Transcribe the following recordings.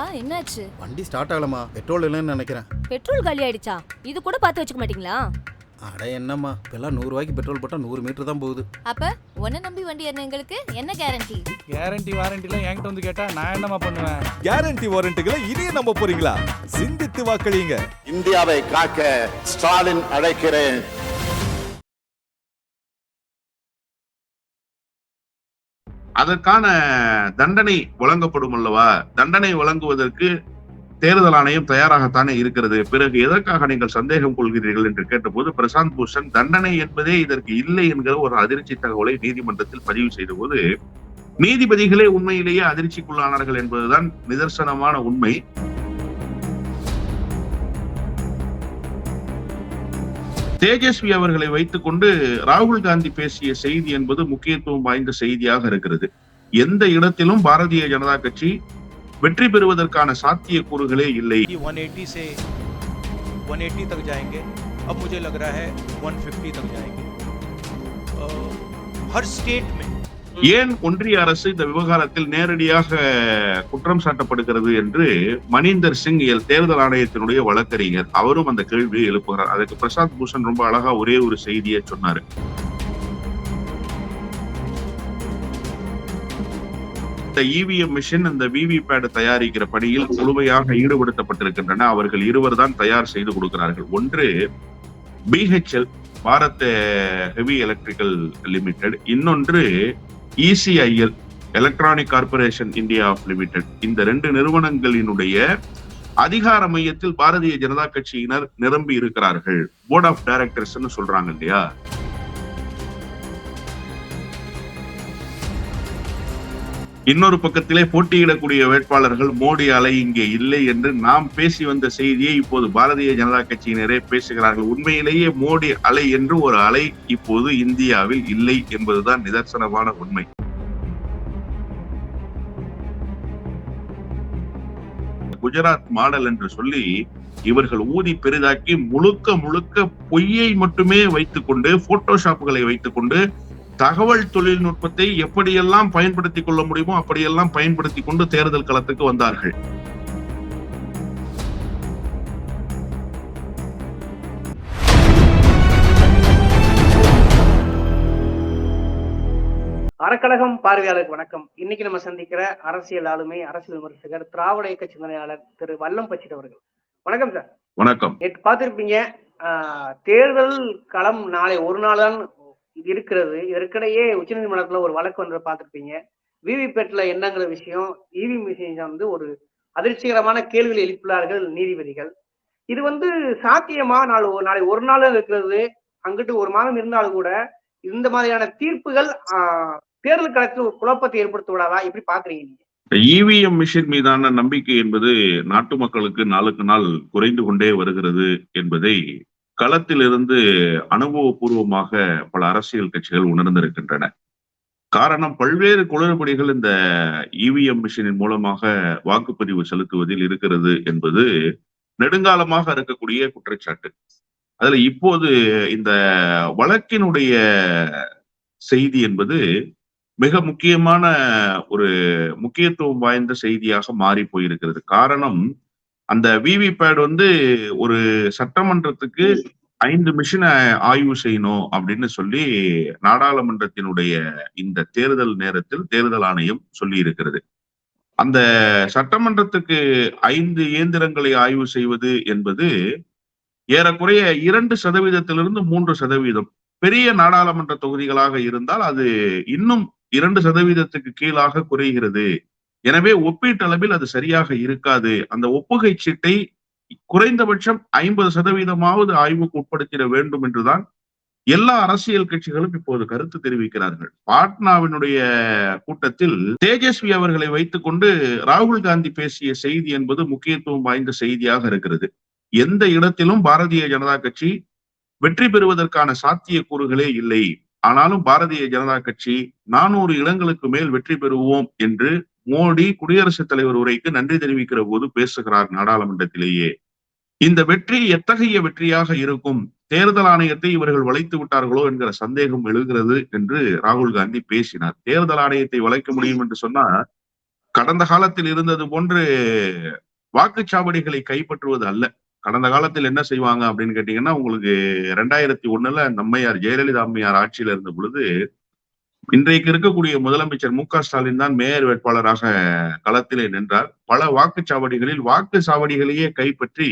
ஏன்பா என்னாச்சு? வண்டி ஸ்டார்ட் ஆகலமா பெட்ரோல் இல்லைன்னு நினைக்கிறேன். பெட்ரோல் காலி ஆயிடுச்சா? இது கூட பார்த்து வச்சுக்க மாட்டீங்களா? அட என்னம்மா இப்பெல்லாம் நூறு ரூபாய்க்கு பெட்ரோல் போட்டால் நூறு மீட்டர் தான் போகுது. அப்ப உன்னை நம்பி வண்டி என்ன எங்களுக்கு என்ன கேரண்டி கேரண்டி வாரண்டிலாம் என்கிட்ட வந்து கேட்டா நான் என்னமா பண்ணுவேன்? கேரண்டி வாரண்ட்டுகளை இனியே நம்ப போறீங்களா? சிந்தித்து வாக்களியுங்க. இந்தியாவை காக்க ஸ்டாலின் அழைக்கிறேன். அதற்கான தண்டனை வழங்கப்படும் அல்லவா? தண்டனை வழங்குவதற்கு தேர்தல் ஆணையம் தயாராகத்தானே இருக்கிறது. பிறகு எதற்காக நீங்கள் சந்தேகம் கொள்கிறீர்கள் என்று கேட்டபோது பிரசாந்த் பூஷன் தண்டனை என்பதே இதற்கு இல்லை என்கிற ஒரு அதிர்ச்சி தகவலை நீதிமன்றத்தில் பதிவு செய்த போது நீதிபதிகளே உண்மையிலேயே அதிர்ச்சிக்குள்ளானார்கள் என்பதுதான் நிதர்சனமான உண்மை. தேஜஸ்வி அவர்களை வைத்துக்கொண்டு ராகுல் காந்தி பேசிய செய்தி என்பது முக்கியத்துவம் வாய்ந்த செய்தியாக இருக்கிறது எந்த இடத்திலும் பாரதிய ஜனதா கட்சி வெற்றி பெறுவதற்கான சாத்தியக்கூறுகளே இல்லை कि 180 से 180 तक जाएंगे अब मुझे लग रहा है 150 तक जाएंगे अ, हर स्टेट में ஏன் ஒன்றிய அரசு இந்த விவகாரத்தில் நேரடியாக குற்றம் சாட்டப்படுகிறது என்று மணிந்தர் சிங் எல் தேர்தல் ஆணையத்தினுடைய வழக்கறிஞர் அவரும் அந்த கேள்வியை எழுப்புகிறார். அதுக்கு பிரசாந்த் பூஷன் ரொம்ப அழகா ஒரே ஒரு செய்தியை சொன்னாரு. இந்த இவிஎம் மிஷின் இந்த விவிபேட் தயாரிக்கிற பணியில் முழுமையாக ஈடுபடுத்தப்பட்டிருக்கின்றன. அவர்கள் இருவர் தான் தயார் செய்து கொடுக்கிறார்கள். ஒன்று BHEL Bharat heavy electrical limited இன்னொன்று ECIL electronic corporation India of limited இந்த ரெண்டு நிறுவனங்களினுடைய அதிகார மையத்தில் பாரதிய ஜனதா கட்சியினர் நிரம்பி இருக்கிறார்கள் போர்ட் ஆஃப் டைரக்டர்ஸ்னு சொல்றாங்க இல்லையா? இன்னொரு பக்கத்திலே போட்டியிடக்கூடிய வேட்பாளர்கள் மோடி அலை இங்கே இல்லை என்று நாம் பேசி வந்த செய்தியை இப்போது பாரதிய ஜனதா கட்சியினரே பேசுகிறார்கள். உண்மையிலேயே மோடி அலை என்று ஒரு அலை இப்போது இந்தியாவில் இல்லை என்பதுதான் நிதர்சனமான உண்மை. குஜராத் மாடல் என்று சொல்லி இவர்கள் ஊதி பெரிதாக்கி முழுக்க முழுக்க பொய்யை மட்டுமே வைத்துக்கொண்டு போட்டோஷாப்புகளை வைத்துக்கொண்டு தகவல் தொழில்நுட்பத்தை எப்படியெல்லாம் பயன்படுத்திக் கொள்ள முடியுமோ அப்படியெல்லாம் பயன்படுத்தி கொண்டு தேர்தல் களத்துக்கு வந்தார்கள். அறக்கழகம் பார்வையாளருக்கு வணக்கம். இன்னைக்கு நம்ம சந்திக்கிற அரசியல் ஆளுமை அரசியல் விமர்சகர் திராவிட இயக்க சிந்தனையாளர் திரு வல்லம் பச்சிட் அவர்கள். வணக்கம் சார். வணக்கம். பார்த்திருப்பீங்க தேர்தல் களம் நாளை ஒரு நாள் தான் இருக்கிறது. இதற்கிடையே உச்சநீதிமன்றத்துல ஒரு வழக்கு வந்து பார்த்துருப்பீங்க. விவிபேட்ல என்னங்கிற விஷயம் இவி மிஷின் வந்து ஒரு அதிர்ச்சிகரமான கேள்விகள் எழுப்பினார்கள் நீதிபதிகள். இது வந்து சாத்தியமா? நாளை ஒரு நாளை ஒரு நாள் இருக்கிறது. அங்கிட்டு ஒரு மாதம் இருந்தாலும் கூட இந்த மாதிரியான தீர்ப்புகள் ஆஹ், தேர்தல் களத்தில் ஒரு குழப்பத்தை ஏற்படுத்த விடாதா எப்படி பாக்குறீங்க நீங்க? இவிஎம் மிஷின் மீதான நம்பிக்கை என்பது நாட்டு மக்களுக்கு நாளுக்கு நாள் குறைந்து கொண்டே வருகிறது என்பதை களத்திலிருந்து அனுபவபூர்வமாக பல அரசியல் கட்சிகள் உணர்ந்திருக்கின்றன. காரணம் பல்வேறு குளறுபடிகள் இந்த இவிஎம் மிஷினின் மூலமாக வாக்குப்பதிவு செலுத்துவதில் இருக்கிறது என்பது நெடுங்காலமாக இருக்கக்கூடிய குற்றச்சாட்டு. அதுல இப்போது இந்த வழக்கினுடைய செய்தி என்பது மிக முக்கியமான ஒரு முக்கியத்துவம் வாய்ந்த செய்தியாக மாறி போயிருக்கிறது. காரணம் அந்த விவிபேட் வந்து ஒரு சட்டமன்றத்துக்கு ஐந்து மிஷினை ஆய்வு செய்யணும் அப்படின்னு சொல்லி நாடாளுமன்றத்தினுடைய இந்த தேர்தல் நேரத்தில் தேர்தல் ஆணையம் சொல்லி இருக்கிறது அந்த சட்டமன்றத்துக்கு ஐந்து இயந்திரங்களை ஆய்வு செய்வது என்பது ஏறக்குறைய இரண்டு சதவீதத்திலிருந்து மூன்று சதவீதம். பெரிய நாடாளுமன்ற தொகுதிகளாக இருந்தால் அது இன்னும் இரண்டு சதவீதத்துக்கு கீழாக குறைகிறது. எனவே ஒப்பீட்டளவில் அது சரியாக இருக்காது. அந்த ஒப்புகை சீட்டை குறைந்தபட்சம் ஐம்பது சதவீதமாவது ஆய்வுக்கு உட்படுத்திட வேண்டும் என்றுதான் எல்லா அரசியல் கட்சிகளும் இப்போது கருத்து தெரிவிக்கிறார்கள். பாட்னாவினுடைய கூட்டத்தில் தேஜஸ்வி அவர்களை வைத்துக்கொண்டு ராகுல் காந்தி பேசிய செய்தி என்பது முக்கியத்துவம் வாய்ந்த செய்தியாக இருக்கிறது. எந்த இடத்திலும் பாரதிய ஜனதா கட்சி வெற்றி பெறுவதற்கான சாத்தியக்கூறுகளே இல்லை. ஆனாலும் பாரதிய ஜனதா கட்சி நானூறு இடங்களுக்கு மேல் வெற்றி பெறுவோம் என்று மோடி குடியரசுத் தலைவர் உரைக்கு நன்றி தெரிவிக்கிற போது பேசுகிறார் நாடாளுமன்றத்திலேயே. இந்த வெற்றி எத்தகைய வெற்றியாக இருக்கும்? தேர்தல் ஆணையத்தை இவர்கள் வளைத்து விட்டார்களோ என்கிற சந்தேகம் எழுகிறது என்று ராகுல் காந்தி பேசினார். தேர்தல் ஆணையத்தை வளைக்க முடியும் என்று சொன்னா கடந்த காலத்தில் இருந்தது போன்று வாக்குச்சாவடிகளை கைப்பற்றுவது அல்ல. கடந்த காலத்தில் என்ன செய்வாங்க அப்படின்னு கேட்டீங்கன்னா உங்களுக்கு ரெண்டாயிரத்தி ஒண்ணுல நம்மையார் ஜெயலலிதா அம்மையார் ஆட்சியில இருந்த பொழுது இன்றைக்கு இருக்கக்கூடிய முதலமைச்சர் மு க ஸ்டாலின் தான் மேயர் வேட்பாளராக களத்திலே நின்றார். பல வாக்குச்சாவடிகளில் வாக்கு சாவடிகளையே கைப்பற்றி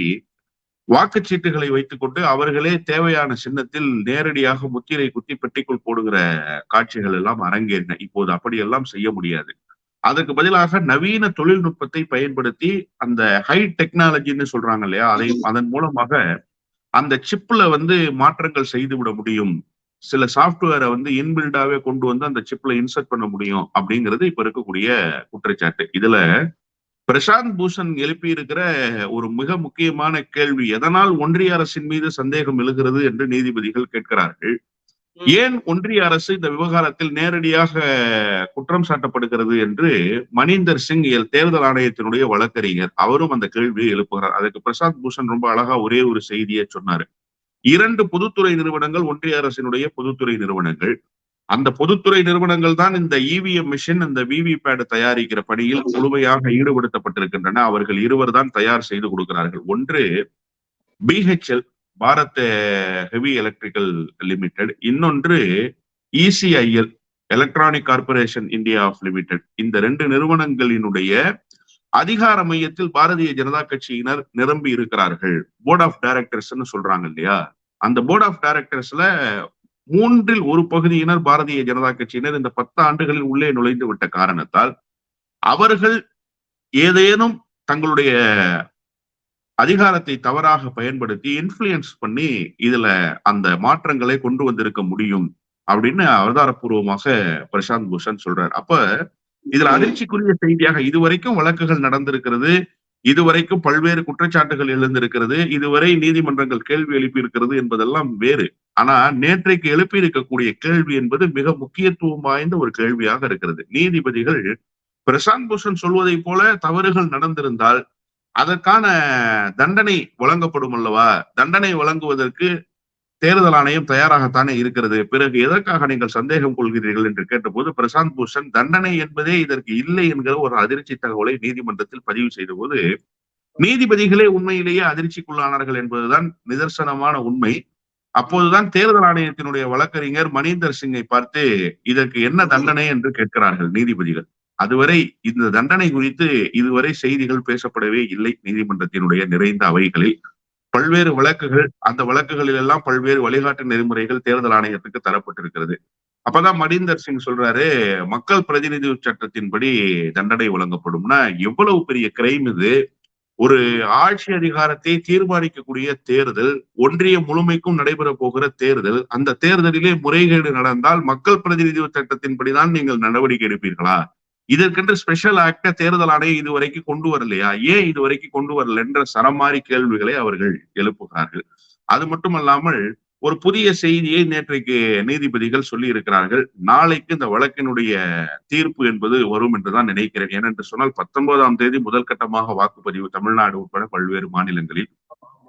வாக்குச்சீட்டுகளை வைத்துக்கொண்டு அவர்களே தேவையான சின்னத்தில் நேரடியாக முத்திரை குத்தி பெட்டிக்குள் போடுகிற காட்சிகள் எல்லாம் அரங்கேறின. இப்போது அப்படியெல்லாம் செய்ய முடியாது. அதற்கு பதிலாக நவீன தொழில்நுட்பத்தை பயன்படுத்தி அந்த ஹை டெக்னாலஜின்னு சொல்றாங்க இல்லையா? அதை அதன் மூலமாக அந்த சிப்ல வந்து மாற்றங்கள் செய்து விட முடியும். சில சாஃப்ட்வேரை வந்து இன்பில்டாவே கொண்டு வந்து அந்த சிப்ல இன்சர்ட் பண்ண முடியும் அப்படிங்கிறது இப்ப இருக்கக்கூடிய குற்றச்சாட்டு. இதுல பிரசாந்த் பூஷன் எழுப்பி இருக்கிற ஒரு மிக முக்கியமான கேள்வி எதனால் ஒன்றிய அரசின் மீது சந்தேகம் எழுகிறது என்று நீதிபதிகள் கேட்கிறார்கள். ஏன் ஒன்றிய அரசு இந்த விவகாரத்தில் நேரடியாக குற்றம் சாட்டப்படுகிறது என்று மணிந்தர் சிங் தேர்தல் ஆணையத்தினுடைய வழக்கறிஞர் அவரும் அந்த கேள்வியை எழுப்புகிறார். அதுக்கு பிரசாந்த் பூஷன் ரொம்ப அழகா ஒரே ஒரு செய்தியை சொன்னாரு. இரண்டு பொதுத்துறை நிறுவனங்கள் ஒன்றிய அரசினுடைய பொதுத்துறை நிறுவனங்கள். அந்த பொதுத்துறை நிறுவனங்கள் தான் இந்த இவிஎம் மிஷின் இந்த விவி பேட் தயாரிக்கிற பணியில் முழுமையாக ஈடுபடுத்தப்பட்டிருக்கின்றன. அவர்கள் இருவர் தான் தயார் செய்து கொடுக்கிறார்கள். ஒன்று BHEL Bharat heavy electrical limited இன்னொன்று ECIL electronic corporation India of limited இந்த ரெண்டு நிறுவனங்களினுடைய அதிகார மையத்தில் பாரதிய ஜனதா கட்சியினர் நிரம்பி இருக்கிறார்கள். போர்ட் ஆஃப் டைரக்டர்ஸ்ன்னு சொல்றாங்க இல்லையா? அந்த போர்ட் ஆஃப் டைரக்டர்ஸ்ல மூன்றில் ஒரு பகுதியினர் பாரதிய ஜனதா கட்சியினர் இந்த பத்து ஆண்டுகளில் உள்ளே நுழைந்து விட்ட காரணத்தால் அவர்கள் ஏதேனும் தங்களுடைய அதிகாரத்தை தவறாக பயன்படுத்தி இன்ஃபுளுயன்ஸ் பண்ணி இதுல அந்த மாற்றங்களை கொண்டு வந்திருக்க முடியும் அப்படின்னு அவதாரப்பூர்வமாக பிரசாந்த் பூஷன் சொல்றாரு. அப்ப இதுல அதிர்ச்சிக்குரிய செய்தியாக இதுவரைக்கும் வழக்குகள் நடந்திருக்கிறது. இதுவரைக்கும் பல்வேறு குற்றச்சாட்டுகள் எழுந்திருக்கிறது. இதுவரை நீதிமன்றங்கள் கேள்வி எழுப்பி இருக்கிறது என்பதெல்லாம் வேறு. ஆனா நேற்றைக்கு எழுப்பி இருக்கக்கூடிய கேள்வி என்பது மிக முக்கியத்துவம் வாய்ந்த ஒரு கேள்வியாக இருக்கிறது. நீதிபதிகள் பிரசாந்த் பூஷன் சொல்வதை போல தவறுகள் நடந்திருந்தால் அதற்கான தண்டனை வழங்கப்படும் அல்லவா? தண்டனை வழங்குவதற்கு தேர்தல் ஆணையம் தயாராகத்தானே இருக்கிறது? பிறகு எதற்காக நீங்கள் சந்தேகம் கொள்கிறீர்கள் என்று கேட்டபோது பிரசாந்த் பூஷன் தண்டனை என்பதே இதற்கு இல்லை என்கிற ஒரு அதிர்ச்சி தகவலை நீதிமன்றத்தில் பதிவு செய்த போது நீதிபதிகளே உண்மையிலேயே அதிர்ச்சிக்குள்ளானார்கள் என்பதுதான் நிதர்சனமான உண்மை. அப்போதுதான் தேர்தல் ஆணையத்தினுடைய வழக்கறிஞர் மணீந்தர் சிங்கை பார்த்து இதற்கு என்ன தண்டனை? என்று கேட்கிறார்கள் நீதிபதிகள். அதுவரை இந்த தண்டனை குறித்து இதுவரை செய்திகள் பேசப்படவே இல்லை நீதிமன்றத்தினுடைய நிறைந்த அவைகளில். பல்வேறு வழக்குகள் அந்த வழக்குகளில் எல்லாம் பல்வேறு வழிகாட்டு நெறிமுறைகள் தேர்தல் ஆணையத்துக்கு தரப்பட்டிருக்கிறது. அப்பதான் மடிந்தர் சிங் சொல்றாரு மக்கள் பிரதிநிதி சட்டத்தின்படி தண்டனை வழங்கப்படும்னா எவ்வளவு பெரிய கிரைம் இது? ஒரு ஆட்சி அதிகாரத்தை தீர்மானிக்கக்கூடிய தேர்தல் ஒன்றிய முழுமைக்கும் நடைபெற போகிற தேர்தல் அந்த தேர்தலிலே முறைகேடு நடந்தால் மக்கள் பிரதிநிதி சட்டத்தின்படிதான் நீங்கள் நடவடிக்கை எடுப்பீர்களா? இதற்கென்று ஸ்பெஷல் ஆக்ட தேர்தல் ஆணையம் இதுவரைக்கும் கொண்டு வரலையா? ஏன் இதுவரைக்கும் கொண்டு வரல என்ற சரமாரி கேள்விகளை அவர்கள் எழுப்புகிறார்கள். அது மட்டுமல்லாமல் ஒரு புதிய செய்தியை நேற்றைக்கு நீதிபதிகள் சொல்லி இருக்கிறார்கள் நாளைக்கு இந்த வழக்கினுடைய தீர்ப்பு என்பது வரும் என்றுதான் நினைக்கிறேன். ஏனென்று சொன்னால் பத்தொன்பதாம் தேதி முதல் கட்டமாக வாக்குப்பதிவு தமிழ்நாடு உட்பட பல்வேறு மாநிலங்களில்.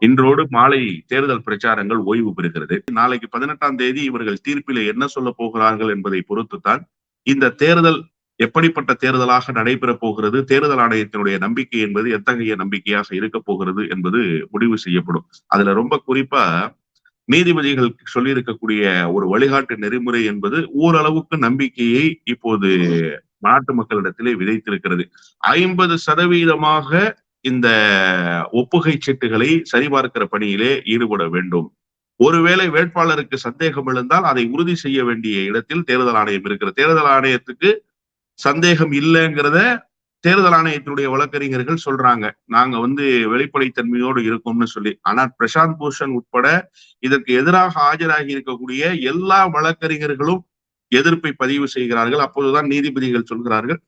இன்றோடு மாலை தேர்தல் பிரச்சாரங்கள் ஓய்வு பெறுகிறது. நாளைக்கு பதினெட்டாம் தேதி இவர்கள் தீர்ப்பிலே என்ன சொல்ல போகிறார்கள் என்பதை பொறுத்துத்தான் இந்த தேர்தல் எப்படிப்பட்ட தேர்தலாக நடைபெற போகிறது? தேர்தல் ஆணையத்தினுடைய நம்பிக்கை என்பது எத்தகைய நம்பிக்கையாக இருக்க போகிறது என்பது முடிவு செய்யப்படும். அதுல ரொம்ப குறிப்பா நீதிபதிகள் சொல்லியிருக்கக்கூடிய ஒரு வழிகாட்டு நெறிமுறை என்பது ஓரளவுக்கு நம்பிக்கையை இப்போது நாட்டு மக்களிடத்திலே விதைத்திருக்கிறது. ஐம்பது சதவீதமாக இந்த ஒப்புகை சீட்டுகளை சரிபார்க்கிற பணியிலே ஈடுபட வேண்டும். ஒருவேளை வேட்பாளருக்கு சந்தேகம் எழுந்தால் அதை உறுதி செய்ய வேண்டிய இடத்தில் தேர்தல் ஆணையம் இருக்கிறது. தேர்தல் ஆணையத்துக்கு சந்தேகம் இல்லைங்கிறத தேர்தல் ஆணையத்தினுடைய வழக்கறிஞர்கள் சொல்றாங்க. நாங்க வந்து வெளிப்படைத்தன்மையோடு இருக்கோம்னு சொல்லி. ஆனா பிரசாந்த் பூஷன் உட்பட இதற்கு எதிராக ஆஜராகி இருக்கக்கூடிய எல்லா வழக்கறிஞர்களும் எதிர்ப்பை பதிவு செய்கிறார்கள். அப்போதுதான் நீதிபதிகள் சொல்கிறார்கள்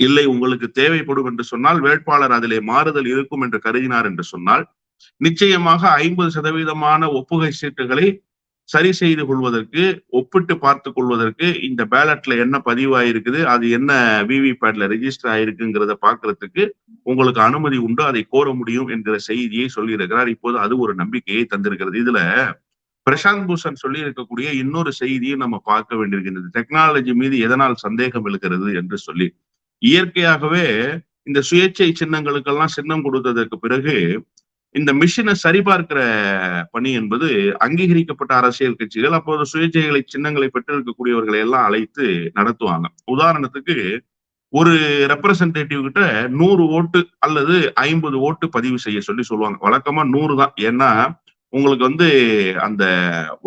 இல்லை உங்களுக்கு தேவைப்படும் என்று சொன்னால் வேட்பாளர் அதிலே மாறுதல் இருக்கும் என்று கருதினார் என்று சொன்னால் நிச்சயமாக ஐம்பது சதவீதமான ஒப்புகை சீட்டுகளை சரி செய்து கொள்வதற்கு ஒப்பிட்டு பார்த்து கொள்வதற்கு இந்த பேலட்ல என்ன பதிவாயிருக்குது அது என்ன விவிபேட்ல ரெஜிஸ்டர் ஆயிருக்குங்கிறத பாக்குறதுக்கு உங்களுக்கு அனுமதி உண்டு அதை கோர முடியும் என்கிற செய்தியை சொல்லியிருக்கிறார். இப்போது அது ஒரு நம்பிக்கையை தந்திருக்கிறது. இதுல பிரசாந்த் பூஷன் சொல்லி இருக்கக்கூடிய இன்னொரு செய்தியை நம்ம பார்க்க வேண்டியிருக்கின்றது. டெக்னாலஜி மீது எதனால் சந்தேகம் இருக்கிறது என்று சொல்லி. இயற்கையாகவே இந்த சுயேட்சை சின்னங்களுக்கெல்லாம் சின்னம் கொடுத்ததற்கு பிறகு இந்த மிஷினை சரிபார்க்கிற பணி என்பது அங்கீகரிக்கப்பட்ட அரசியல் கட்சிகள் அப்போது சுயேட்சைகளை சின்னங்களை பெற்றிருக்கக்கூடியவர்களை எல்லாம் அழைத்து நடத்துவாங்க. உதாரணத்துக்கு ஒரு ரெப்ரசன்டேட்டிவ் கிட்ட நூறு ஓட்டு அல்லது ஐம்பது ஓட்டு பதிவு செய்ய சொல்லி சொல்லுவாங்க. வழக்கமா நூறு தான். ஏன்னா உங்களுக்கு வந்து அந்த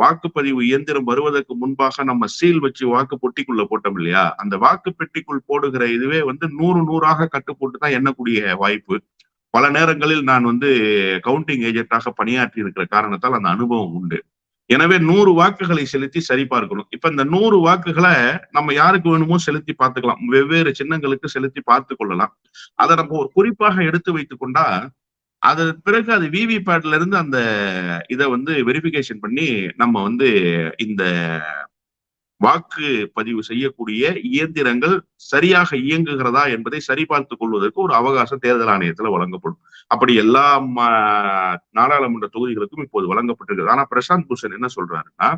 வாக்குப்பதிவு இயந்திரம் வருவதற்கு முன்பாக நம்ம சீல் வச்சு வாக்கு பொட்டிக்குள்ள போட்டோம் இல்லையா? அந்த வாக்கு பெட்டிக்குள் போடுகிற இதுவே வந்து நூறு நூறாக கட்டு போட்டு தான் எண்ணக்கூடிய வாய்ப்பு. பல நேரங்களில் நான் வந்து கவுண்டிங் ஏஜென்ட்டாக பணியாற்றி இருக்கிற காரணத்தால் அந்த அனுபவம் உண்டு. எனவே நூறு வாக்குகளை செலுத்தி சரி பார்க்கணும். இப்ப இந்த நூறு வாக்குகளை நம்ம யாருக்கு வேணுமோ செலுத்தி பார்த்துக்கலாம். வெவ்வேறு சின்னங்களுக்கு செலுத்தி பார்த்து கொள்ளலாம். அதை நம்ம ஒரு குறிப்பாக எடுத்து வைத்து கொண்டா அதன் பிறகு அது விவி பேட்ல இருந்து அந்த இதை வந்து வெரிஃபிகேஷன் பண்ணி நம்ம வந்து இந்த வாக்கு பதிவு செய்யக்கூடிய இயந்திரங்கள் சரியாக இயங்குகிறதா என்பதை சரிபார்த்துக் கொள்வதற்கு ஒரு அவகாசம் தேர்தல் ஆணையத்துல வழங்கப்படும். அப்படி எல்லா நாடாளுமன்ற தொகுதிகளுக்கும் இப்போது வழங்கப்பட்டிருக்கிறது. ஆனா பிரசாந்த் பூஷன் என்ன சொல்றாருன்னா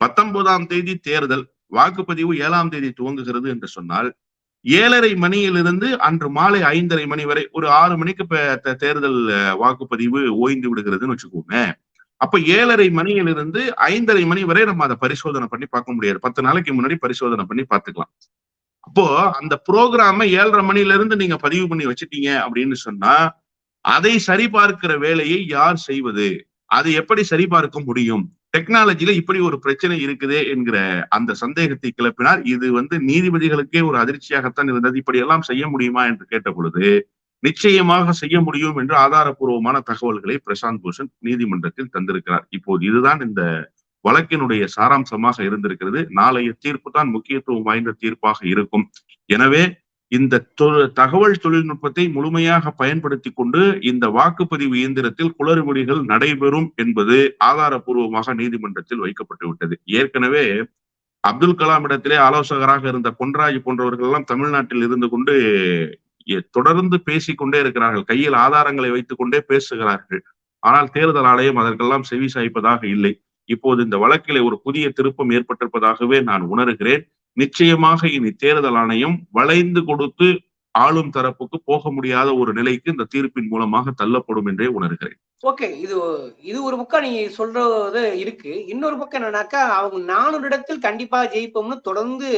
பத்தொன்பதாம் தேதி தேர்தல் வாக்குப்பதிவு ஏழாம் தேதி துவங்குகிறது என்று சொன்னால் ஏழரை மணியிலிருந்து அன்று மாலை ஐந்தரை மணி வரை ஒரு ஆறு மணிக்கு தே- தேர்தல் வாக்குப்பதிவு ஓய்ந்து விடுகிறதுன்னு வச்சுக்கோங்க அப்ப ஏழரை மணியிலிருந்து ஐந்தரை மணி வரை நம்ம அதை பரிசோதனை பண்ணி பார்க்க முடியாது. பத்து நாளைக்கு முன்னாடி பரிசோதனை பண்ணி பார்த்துக்கலாம். அப்போ அந்த ப்ரோக்ராம ஏழரை மணில இருந்து நீங்க பதிவு பண்ணி வச்சிட்டீங்க அப்படின்னு சொன்னா அதை சரிபார்க்கிற வேலையை யார் செய்வது? அதை எப்படி சரிபார்க்க முடியும்? டெக்னாலஜில இப்படி ஒரு பிரச்சனை இருக்குதே என்கிற அந்த சந்தேகத்தை கிளப்பினார். இது வந்து நீதிபதிகளுக்கே ஒரு அதிர்ச்சியாகத்தான் இருந்தது. இப்படி எல்லாம் செய்ய முடியுமா என்று கேட்ட பொழுது நிச்சயமாக செய்ய முடியும் என்று ஆதாரபூர்வமான தகவல்களை பிரசாந்த் பூஷன் நீதிமன்றத்தில் தந்திருக்கிறார். இப்போது இதுதான் இந்த வழக்கினுடைய சாராம்சமாக இருந்திருக்கிறது. நாளைய தீர்ப்பு தான் முக்கியத்துவம் வாய்ந்த தீர்ப்பாக இருக்கும். எனவே இந்த தொ- தகவல் தொழில்நுட்பத்தை முழுமையாக பயன்படுத்தி கொண்டு இந்த வாக்குப்பதிவு இயந்திரத்தில் குளறுபடிகள் நடைபெறும் என்பது ஆதாரபூர்வமாக நீதிமன்றத்தில் வைக்கப்பட்டு விட்டது. ஏற்கனவே அப்துல் கலாம் இடத்திலே ஆலோசகராக இருந்த பொன்ராஜ் போன்றவர்கள் எல்லாம் தமிழ்நாட்டில் இருந்து கொண்டு தொடர்ந்து பேசிக்கொண்டே இருக்கிறார்கள். கையில் ஆதாரங்களை வைத்துக் கொண்டே பேசுகிறார்கள். ஆனால் தேர்தல் ஆணையம் அதற்கெல்லாம் செவி சாய்ப்பதாக இல்லை. இப்போது இந்த வழக்கிலே ஒரு புதிய திருப்பம் ஏற்பட்டிருப்பதாகவே நான் உணர்கிறேன். நிச்சயமாக இனி தேர்தல் ஆணையம் வளைந்து கொடுத்து ஆளும் தரப்புக்கு போக முடியாத ஒரு நிலைக்கு இந்த தீர்ப்பின் மூலமாக தள்ளப்படும் என்றே உணர்கிறேன். ஓகே இது இது ஒரு பக்கம் நீங்க சொல்றது இருக்கு. இன்னொரு பக்கம் என்னன்னாக்கா அவங்க நானூறு இடத்தில் கண்டிப்பா ஜெயிப்போம்னு தொடர்ந்து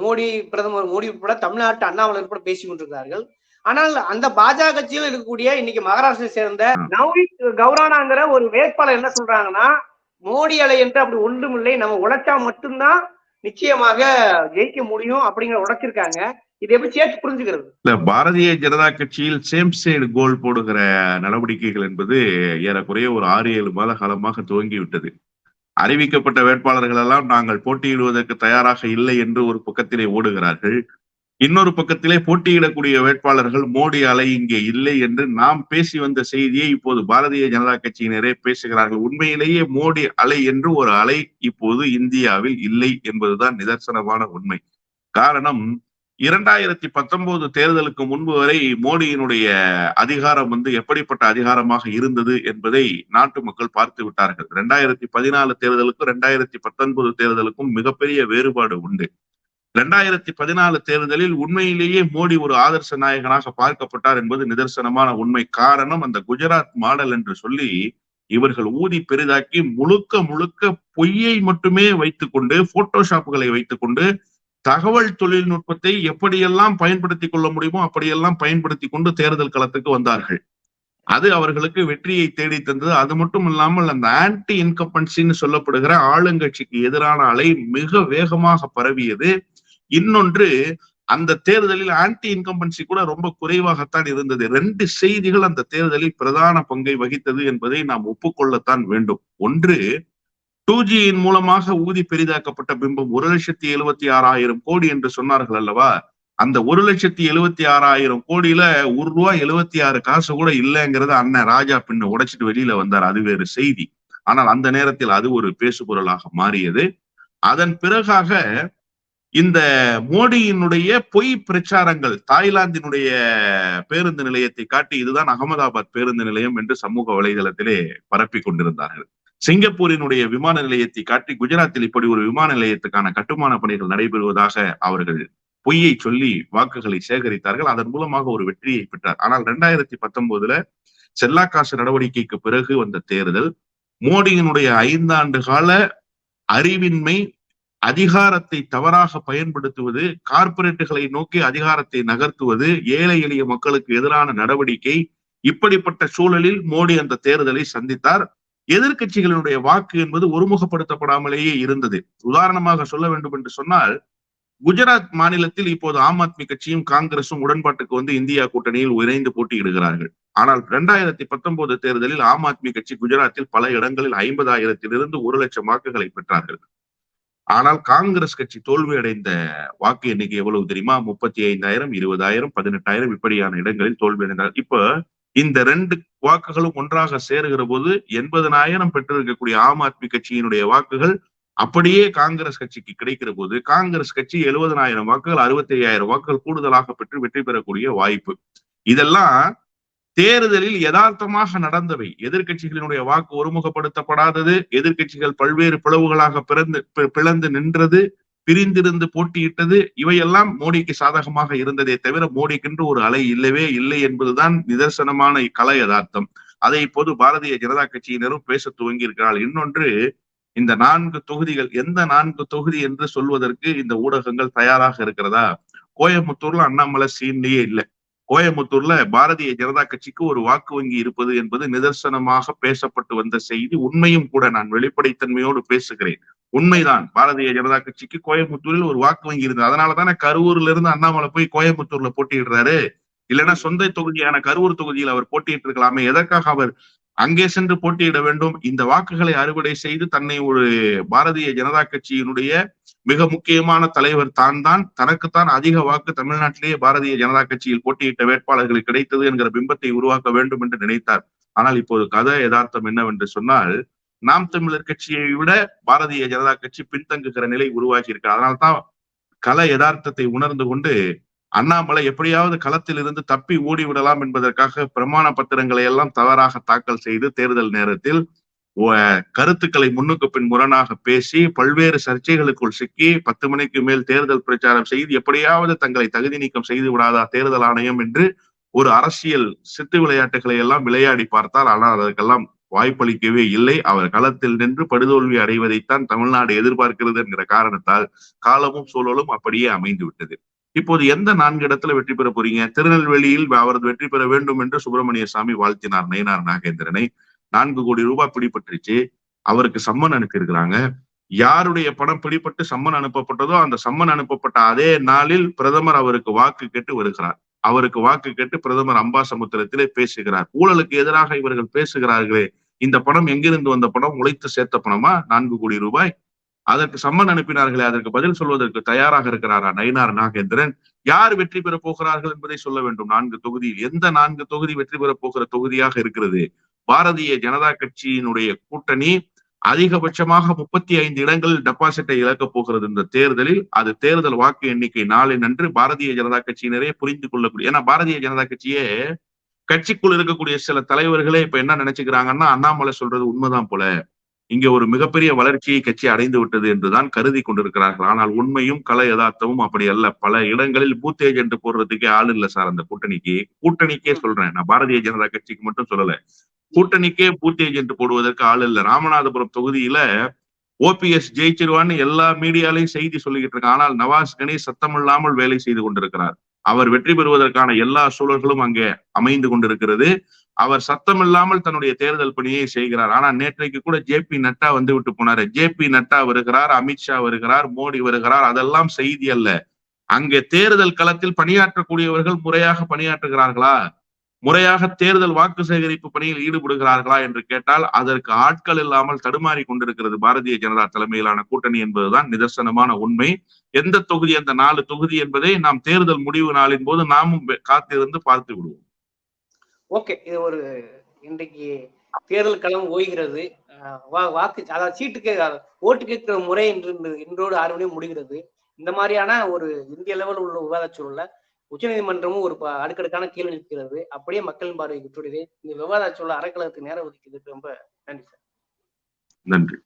மோடி பிரதமர் மோடி உட்பட தமிழ்நாட்டு அண்ணாமலை உட்பட பேசிக் கொண்டிருக்கிறார்கள். ஆனால் அந்த பாஜக கட்சியில் இருக்கக்கூடிய இன்னைக்கு மகாராஷ்டிரை சேர்ந்த நவ்னீத் கௌரானாங்கிற ஒரு வேட்பாளர் என்ன சொல்றாங்கன்னா மோடி அலை என்று அப்படி ஒன்றுமில்லை நம்ம உழைச்சா மட்டும்தான் நிச்சயமாக ஜெயிக்க முடியும் அப்படிங்கிற உழைச்சிருக்காங்க இது எப்படி சேர்த்து புரிஞ்சுக்கிறது? இல்ல பாரதிய ஜனதா கட்சியில் சேம் சைடு கோல் போடுகிற நடவடிக்கைகள் என்பது ஏறக்குறைய ஒரு ஆறு ஏழு மாத காலமாக துவங்கி விட்டது அறிவிக்கப்பட்ட வேட்பாளர்கள் எல்லாம் நாங்கள் போட்டியிடுவதற்கு தயாராக இல்லை என்று ஒரு பக்கத்திலே ஓடுகிறார்கள். இன்னொரு பக்கத்திலே போட்டியிடக்கூடிய வேட்பாளர்கள் மோடி அலை இங்கே இல்லை என்று நாம் பேசி வந்த செய்தியை இப்போது பாரதிய ஜனதா கட்சியினரே பேசுகிறார்கள். உண்மையிலேயே மோடி அலை என்று ஒரு அலை இப்போது இந்தியாவில் இல்லை என்பதுதான் நிதர்சனமான உண்மை. காரணம் இரண்டாயிரத்தி பத்தொன்பது தேர்தலுக்கு முன்பு வரை மோடியினுடைய அதிகாரம் வந்து எப்படிப்பட்ட அதிகாரமாக இருந்தது என்பதை நாட்டு மக்கள் பார்த்து விட்டார்கள். ரெண்டாயிரத்தி பதினாலு தேர்தலுக்கும் ரெண்டாயிரத்தி பத்தொன்பது தேர்தலுக்கும் மிகப்பெரிய வேறுபாடு உண்டு. ரெண்டாயிரத்தி பதினாலு தேர்தலில் உண்மையிலேயே மோடி ஒரு ஆதர்ச நாயகனாக பார்க்கப்பட்டார் என்பது நிதர்சனமான உண்மை. காரணம் அந்த குஜராத் மாடல் என்று சொல்லி இவர்கள் ஊதி பெரிதாக்கி முழுக்க முழுக்க பொய்யை மட்டுமே வைத்துக்கொண்டு போட்டோஷாப்புகளை வைத்துக்கொண்டு தகவல் தொழில்நுட்பத்தை எப்படியெல்லாம் பயன்படுத்தி கொள்ள முடியுமோ அப்படியெல்லாம் பயன்படுத்தி கொண்டு தேர்தல் களத்துக்கு வந்தார்கள். அது அவர்களுக்கு வெற்றியை தேடி தந்தது. அது மட்டும் இல்லாமல் அந்த ஆன்டி இன்கம்பன்சின்னு சொல்லப்படுகிற ஆளுங்கட்சிக்கு எதிரான அலை மிக வேகமாக பரவியது. இன்னொன்று அந்த தேர்தலில் ஆன்டி இன்கம்பன்சி கூட ரொம்ப குறைவாகத்தான் இருந்தது. ரெண்டு செய்திகள் அந்த தேர்தலில் பிரதான பங்கை வகித்தது என்பதை நாம் ஒப்புக்கொள்ளத்தான் வேண்டும். ஒன்று டூ ஜியின் மூலமாக ஊதி பெரிதாக்கப்பட்ட பிம்பம் ஒரு லட்சத்தி எழுபத்தி ஆறாயிரம் கோடி என்று சொன்னார்கள் அல்லவா? அந்த ஒரு லட்சத்தி எழுபத்தி ஆறாயிரம் கோடியில ஒரு ரூபா எழுபத்தி ஆறு காசு கூட இல்லைங்கிறத அண்ணன் ராஜா பின்ன உடைச்சிட்டு வெளியில வந்தார். அது வேறு செய்தி. ஆனால் அந்த நேரத்தில் அது ஒரு பேசுபொருளாக மாறியது. அதன் பிறகாக இந்த மோடியினுடைய பொய் பிரச்சாரங்கள் தாய்லாந்தினுடைய பேருந்து நிலையத்தை காட்டி இதுதான் அகமதாபாத் பேருந்து நிலையம் என்று சமூக வலைதளத்திலே பரப்பி கொண்டிருந்தார்கள். சிங்கப்பூரினுடைய விமான நிலையத்தை காட்டி குஜராத்தில் இப்படி ஒரு விமான நிலையத்துக்கான கட்டுமான பணிகள் நடைபெறுவதாக அவர்கள் பொய்யை சொல்லி வாக்குகளை சேகரித்தார்கள். அதன் மூலமாக ஒரு வெற்றியை பெற்றார். ஆனால் இரண்டாயிரத்தி பத்தொன்பதுல செல்லாக்காசு நடவடிக்கைக்கு பிறகு வந்த தேர்தல் மோடியினுடைய ஐந்தாண்டு கால அறிவின்மை அதிகாரத்தை தவறாக பயன்படுத்துவது கார்ப்பரேட்டுகளை நோக்கி அதிகாரத்தை நகர்த்துவது ஏழை எளிய மக்களுக்கு எதிரான நடவடிக்கை இப்படிப்பட்ட சூழலில் மோடி அந்த தேர்தலை சந்தித்தார். எதிர்கட்சிகளினுடைய வாக்கு என்பது ஒருமுகப்படுத்தப்படாமலேயே இருந்தது. உதாரணமாக சொல்ல வேண்டும் என்று சொன்னால் குஜராத் மாநிலத்தில் இப்போது ஆம் ஆத்மி கட்சியும் காங்கிரசும் உடன்பாட்டுக்கு வந்து இந்தியா கூட்டணியில் இணைந்து போட்டியிடுகிறார்கள். ஆனால் இரண்டாயிரத்தி பத்தொன்பது தேர்தலில் ஆம் ஆத்மி கட்சி குஜராத்தில் பல இடங்களில் ஐம்பதாயிரத்திலிருந்து ஒரு லட்சம் வாக்குகளை பெற்றார்கள். ஆனால் காங்கிரஸ் கட்சி தோல்வி அடைந்த வாக்கு எண்ணிக்கை எவ்வளவு தெரியுமா? முப்பத்தி ஐந்தாயிரம் இருபதாயிரம் பதினெட்டாயிரம் இப்படியான இடங்களில் தோல்வியடைந்தார் இப்போ இப்ப இந்த ரெண்டு வாக்குகளும் ஒன்றாக சேருகிற போது எண்பதனாயிரம் பெற்றிருக்கக்கூடிய ஆம் ஆத்மி கட்சியினுடைய வாக்குகள் அப்படியே காங்கிரஸ் கட்சிக்கு கிடைக்கிற போது காங்கிரஸ் கட்சி எழுபதனாயிரம் வாக்குகள் அறுபத்தி ஐயாயிரம் வாக்குகள் கூடுதலாக பெற்று வெற்றி பெறக்கூடிய வாய்ப்பு. இதெல்லாம் தேர்தலில் யதார்த்தமாக நடந்தவை. எதிர்க்கட்சிகளினுடைய வாக்கு ஒருமுகப்படுத்தப்படாதது எதிர்கட்சிகள் பல்வேறு பிளவுகளாக பிறந்து பி- பிளந்து நின்றது பிரிந்திருந்து போட்டியிட்டது. இவையெல்லாம் மோடிக்கு சாதகமாக இருந்ததே தவிர மோடிக்கென்று ஒரு அலை இல்லவே இல்லை என்பதுதான் நிதர்சனமான கல யதார்த்தம். அதை இப்போது பாரதிய ஜனதா கட்சியினரும் பேச துவங்கி இருக்கிறார்கள் இன்னொன்று இந்த நான்கு தொகுதிகள் எந்த நான்கு தொகுதி என்று சொல்வதற்கு இந்த ஊடகங்கள் தயாராக இருக்கிறதா? கோயம்புத்தூர்ல அண்ணாமலை சீன்லயே இல்லை. கோயம்புத்தூர்ல பாரதிய ஜனதா கட்சிக்கு ஒரு வாக்கு வங்கி இருப்பது என்பது நிதர்சனமாக பேசப்பட்டு வந்த செய்தி. உண்மையும் கூட நான் வெளிப்படைத்தன்மையோடு பேசுகிறேன். உண்மைதான். பாரதிய ஜனதா கட்சிக்கு கோயம்புத்தூரில் ஒரு வாக்கு வங்கி இருந்தது. அதனாலதானே கரூர்ல இருந்து அண்ணாமலை போய் கோயம்புத்தூர்ல போட்டியிடுறாரு? இல்லைன்னா சொந்த தொகுதியான கரூர் தொகுதியில் அவர் போட்டியிட்டு இருக்கலாமே எதற்காக அவர் அங்கே சென்று போட்டியிட வேண்டும். இந்த வாக்குகளை அறுவடை செய்து தன்னை ஒரு பாரதிய ஜனதா கட்சியினுடைய மிக முக்கியமான தலைவர் தான் தான் தனக்குத்தான் அதிக வாக்கு தமிழ்நாட்டிலேயே பாரதிய ஜனதா கட்சியில் போட்டியிட்ட வேட்பாளர்கள் கிடைத்தது என்கிற பிம்பத்தை உருவாக்க வேண்டும் என்று நினைத்தார். ஆனால் இப்போது கதை யதார்த்தம் என்னவென்று சொன்னால் நாம் தமிழர் கட்சியை விட பாரதிய ஜனதா கட்சி பின்தங்குகிற நிலை உருவாகி இருக்கு அதனால்தான் கல யதார்த்தத்தை உணர்ந்து கொண்டு அண்ணாமலை எப்படியாவது களத்தில் இருந்து தப்பி ஓடிவிடலாம் என்பதற்காக பிரமாண பத்திரங்களை எல்லாம் தவறாக தாக்கல் செய்து தேர்தல் நேரத்தில் கருத்துக்களை முன்னுக்கு பின் முரணாக பேசி பல்வேறு சர்ச்சைகளுக்குள் சிக்கி பத்து மணிக்கு மேல் தேர்தல் பிரச்சாரம் செய்து எப்படியாவது தங்களை தகுதி நீக்கம் செய்து விடாதா தேர்தல் ஆணையம் என்று ஒரு அரசியல் சித்து விளையாட்டுகளை எல்லாம் விளையாடி பார்த்தால் ஆனால் அதற்கெல்லாம் வாய்ப்பளிக்கவே இல்லை. அவர் களத்தில் நின்று படுதோல்வி அடைவதைத்தான் தமிழ்நாடு எதிர்பார்க்கிறது என்கிற காரணத்தால் காலமும் சூழலும் அப்படியே அமைந்து விட்டது இப்போது எந்த நான்கு இடத்துல வெற்றி பெற போறீங்க? திருநெல்வேலியில் அவரது வெற்றி பெற வேண்டும் என்று சுப்பிரமணிய சாமி வாழ்த்தினார் நயினார் நாகேந்திரனை. நான்கு கோடி ரூபாய் பிடிபட்டுருச்சு. அவருக்கு சம்மன் அனுப்பியிருக்கிறாங்க. யாருடைய பணம் பிடிபட்டு சம்மன் அனுப்பப்பட்டதோ அந்த சம்மன் அனுப்பப்பட்ட அதே நாளில் பிரதமர் அவருக்கு வாக்கு கேட்டு வருகிறார். அவருக்கு வாக்கு கேட்டு பிரதமர் அம்பாசமுத்திரத்திலே பேசுகிறார். ஊழலுக்கு எதிராக இவர்கள் பேசுகிறார்களே இந்த பணம் எங்கிருந்து வந்த பணம்? உழைத்து சேர்த்த பணமா? நான்கு கோடி ரூபாய் அதற்கு சம்மன் அனுப்பினார்களே அதற்கு பதில் சொல்வதற்கு தயாராக இருக்கிறாரா நயினார் நாகேந்திரன்? யார் வெற்றி பெறப் போகிறார்கள் என்பதை சொல்ல வேண்டும். நான்கு தொகுதியில் எந்த நான்கு தொகுதி வெற்றி பெற போகிற தொகுதியாக இருக்கிறது? பாரதிய ஜனதா கட்சியினுடைய கூட்டணி அதிகபட்சமாக முப்பத்தி ஐந்து இடங்களில் டெபாசிட்டை இழக்கப் போகிறது இந்த தேர்தலில் அது தேர்தல் வாக்கு எண்ணிக்கை நாளை நன்று பாரதிய ஜனதா கட்சியினரே புரிந்து கொள்ளக்கூடிய ஏன்னா பாரதிய ஜனதா கட்சியே கட்சிக்குள் இருக்கக்கூடிய சில தலைவர்களே இப்ப என்ன நினைச்சுக்கிறாங்கன்னா அண்ணாமலை சொல்றது உண்மைதான் போல. இங்க ஒரு மிகப்பெரிய வளர்ச்சியை கட்சி அடைந்து விட்டது என்றுதான் கருதி கொண்டிருக்கிறார்கள். ஆனால் உண்மையும் கலை யதார்த்தமும் அப்படி அல்ல. பல இடங்களில் பூத் ஏஜென்ட் போடுறதுக்கே ஆள் இல்ல சார் அந்த கூட்டணிக்கு. கூட்டணிக்கே சொல்றேன். நான் பாரதிய ஜனதா கட்சிக்கு மட்டும் சொல்லல. கூட்டணிக்கே பூத் ஏஜென்ட் போடுவதற்கு ஆள் இல்ல. ராமநாதபுரம் தொகுதியில ஓபிஎஸ் ஜெயிச்சிருவான்னு எல்லா மீடியாலையும் செய்தி சொல்லிக்கிட்டு இருக்காங்க. ஆனால் நவாஸ் கணேஷ் சத்தமில்லாமல் வேலை செய்து கொண்டிருக்கிறார். அவர் வெற்றி பெறுவதற்கான எல்லா சூழல்களும் அங்கே அமைந்து கொண்டிருக்கிறது. அவர் சத்தமில்லாமல் தன்னுடைய தேர்தல் பணியை செய்கிறார். ஆனா நேற்றைக்கு கூட ஜே பி நட்டா வந்து விட்டு போனாரு. ஜே பி நட்டா வருகிறார் அமித்ஷா வருகிறார் மோடி வருகிறார். அதெல்லாம் செய்தி அல்ல. அங்கே தேர்தல் களத்தில் பணியாற்றக்கூடியவர்கள் முறையாக பணியாற்றுகிறார்களா? முறையாக தேர்தல் வாக்கு சேகரிப்பு பணியில் ஈடுபடுகிறார்களா என்று கேட்டால் அதற்கு ஆட்கள் இல்லாமல் தடுமாறி கொண்டிருக்கிறது பாரதிய ஜனதா தலைமையிலான கூட்டணி என்பதுதான் நிதர்சனமான உண்மை. எந்த தொகுதி அந்த நாலு தொகுதி என்பதை நாம் தேர்தல் முடிவு நாளின் போது நாமும் காத்திருந்து பார்த்து விடுவோம். ஓகே இது ஒரு இன்றைக்கு தேர்தல் களம் ஓய்கிறது. வா- வாக்கு அதாவது சீட்டு கே ஓட்டு கேட்கிற முறை இன்று இன்றோடு ஆறு மணி முடிகிறது. இந்த மாதிரியான ஒரு இந்திய லெவலில் உள்ள விவாத சூழல்ல உச்சநீதிமன்றமும் ஒரு ப- அடுக்கடுக்கான கேள்வி நிற்கிறது. அப்படியே மக்களின் பார்வைக்கு விட்டுடுது இந்த விவாத சூழல் அறக்கலத்துக்கு நேரம் ஒதுக்கியதுக்கு ரொம்ப நன்றி சார். நன்றி.